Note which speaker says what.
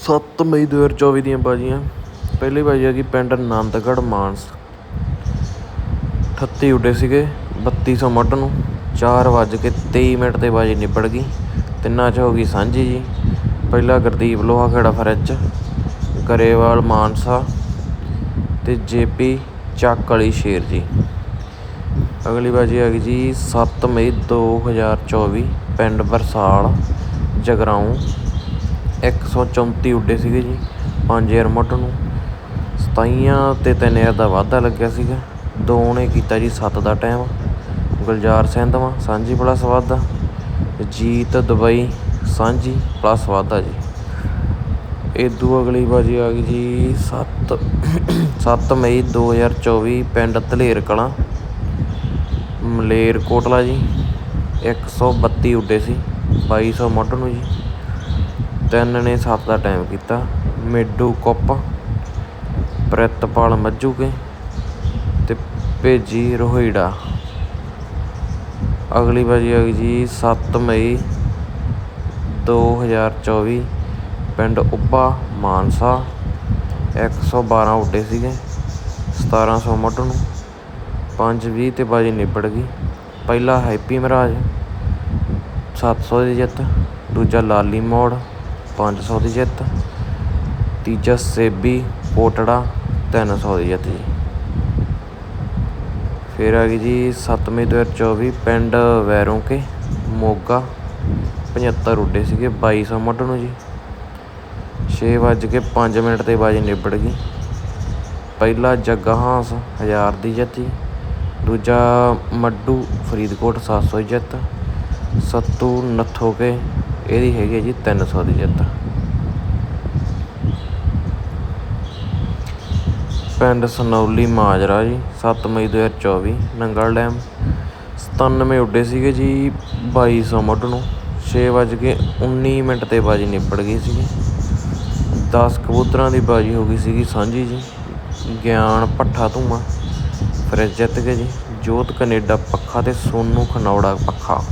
Speaker 1: ਸੱਤ ਮਈ ਦੋ ਹਜ਼ਾਰ ਚੌਵੀ ਦੀਆਂ ਬਾਜ਼ੀਆਂ। ਪਹਿਲੀ ਬਾਜ਼ੀ ਆ ਗਈ ਪਿੰਡ ਆਨੰਦਗੜ੍ਹ ਮਾਨਸ। ਅਠੱਤੀ ਉੱਡੇ ਸੀਗੇ, ਬੱਤੀ ਸੌ ਮੁੱਢ ਨੂੰ। ਚਾਰ ਵੱਜ ਕੇ ਤੇਈ ਮਿੰਟ 'ਤੇ ਬਾਜ਼ੀ ਨਿਬੜ ਗਈ। ਤਿੰਨਾਂ 'ਚ ਹੋ ਗਈ ਸਾਂਝੀ ਜੀ। ਪਹਿਲਾ ਗੁਰਦੀਪ ਲੋਹਾ ਖੇੜਾ ਫਰਿੱਜ, ਗਰੇਵਾਲ ਮਾਨਸਾ ਅਤੇ ਜੇਪੀ ਚੱਕ ਵਾਲੀ ਸ਼ੇਰ ਜੀ। ਅਗਲੀ ਬਾਜੀ ਆ ਗਈ ਜੀ ਸੱਤ ਮਈ ਦੋ ਹਜ਼ਾਰ ਚੌਵੀ, ਪਿੰਡ ਬਰਸਾਲ, ਜਗਰਾਉਂ। ਇੱਕ ਸੌ ਚੌਂਤੀ ਉੱਡੇ ਸੀਗੇ ਜੀ, ਪੰਜ ਹਜ਼ਾਰ ਮੁੱਢ ਨੂੰ। ਸਤਾਈਆਂ ਅਤੇ ਤਿੰਨ ਹਜ਼ਾਰ ਦਾ ਵਾਧਾ ਲੱਗਿਆ ਸੀਗਾ। ਦੋ ਨੇ ਕੀਤਾ ਜੀ ਸੱਤ ਦਾ ਟਾਈਮ। ਗੁਲਜ਼ਾਰ ਸਿੰਧਵਾਂ ਸਾਂਝੀ ਪਲੱਸ ਵਾਧਾ। ਜੀਤ, ਦੁਬਈ, ਸਾਂਝੀ ਪਲੱਸ ਵਾਧਾ ਜੀ। ਇਦੋਂ ਅਗਲੀ ਬਾਜੀ ਆ ਗਈ ਜੀ ਸੱਤ ਸੱਤ ਮਈ ਦੋ ਹਜ਼ਾਰ ਚੌਵੀ, ਪਿੰਡ ਧਲੇਰ ਕਲਾਂ। ਮਲੇਰ ਕੋਟਲਾ ਜੀ, ਇੱਕ ਸੌ ਬੱਤੀ ਉੱਡੇ ਸੀ, ਬਾਈ ਸੌ ਮੁੱਢ ਨੂੰ ਜੀ। ਤਿੰਨ ਨੇ ਸੱਤ ਦਾ ਟਾਈਮ ਕੀਤਾ। ਮੇਡੂ ਕੁੱਪ, ਪ੍ਰਿਤਪਾਲ ਮੱਜੂਕੇ ਅਤੇ ਭੇਜੀ ਰੋਹੀੜਾ। ਅਗਲੀ ਬਾਜੀ ਆ ਗਈ ਜੀ ਸੱਤ ਮਈ ਦੋ ਹਜ਼ਾਰ ਚੌਵੀ, ਪਿੰਡ ਉੱਭਾ, ਮਾਨਸਾ। ਇੱਕ ਸੌ ਬਾਰਾਂ ਉੱਡੇ ਸੀਗੇ, ਸਤਾਰਾਂ ਸੌ ਮੁੱਢ ਨੂੰ। ਪੰਜ ਵੀਹ 'ਤੇ ਬਾਜੀ ਨਿਬੜ ਗਈ। ਪਹਿਲਾ ਹੈਪੀ ਮਹਾਰਾਜ, ਸੱਤ ਸੌ ਦੀ ਜਿੱਤ, ਦੂਜਾ ਲਾਲੀ ਮੋੜ। ਪੰਜ ਸੌ ਦੀ ਜਿੱਤ, ਤੀਜਾ ਸੇਬੀ, ਪੋਟੜਾ ਤਿੰਨ ਸੌ ਦੀ ਜਿੱਤ ਜੀ। ਫਿਰ ਆ ਗਈ ਜੀ ਸੱਤ ਮਈ ਦੋ ਹਜ਼ਾਰ ਚੌਵੀ, ਪਿੰਡ ਵੈਰੋਂਕੇ, ਮੋਗਾ, ਪਝੱਤਰ ਉੱਡੇ ਸੀਗੇ ਬਾਈ ਸੌ ਮੁੱਢ ਨੂੰ ਜੀ। ਛੇ ਵੱਜ ਕੇ ਪੰਜ ਮਿੰਟ 'ਤੇ ਬਾਜੀ ਨਿਬੜ ਗਈ। ਪਹਿਲਾ ਜੱਗਾ ਹਾਂਸ ਹਜ਼ਾਰ ਦੀ ਜਿੱਤ ਜੀ। ਦੂਜਾ ਮੱਡੂ ਫਰੀਦਕੋਟ ਸੱਤ ਸੌ ਦੀ ਜਿੱਤ। ਸੱਤੂ ਨੱਥੋਕੇ ਇਹਦੀ ਹੈਗੀ ਹੈ ਜੀ ਤਿੰਨ ਸੌ ਦੀ ਜਿੱਤ। ਪਿੰਡ ਸਨੌਲੀ ਮਾਜਰਾ ਜੀ, ਸੱਤ ਮਈ ਦੋ ਹਜ਼ਾਰ ਚੌਵੀ, ਨੰਗਲ ਡੈਮ। ਸਤਾਨਵੇਂ ਉੱਡੇ ਸੀਗੇ ਜੀ ਬਾਈ ਸੌ ਮੁੱਢ ਨੂੰ। ਛੇ ਵੱਜ ਕੇ ਉੱਨੀ ਮਿੰਟ 'ਤੇ ਬਾਜੀ ਨਿਪੜ ਗਈ ਸੀਗੀ। ਦਸ ਕਬੂਤਰਾਂ ਦੀ ਬਾਜੀ ਹੋ ਗਈ ਸੀਗੀ ਸਾਂਝੀ ਜੀ। ਗਿਆਨ ਭੱਠਾ ਧੂਮਾ ਫਰਿੱਜ ਜਿੱਤ ਗਏ ਜੀ ਜੋਤ ਕਨੇਡਾ ਪੱਖਾ ਅਤੇ ਸੋਨੂ ਖਨੌੜਾ ਪੱਖਾ।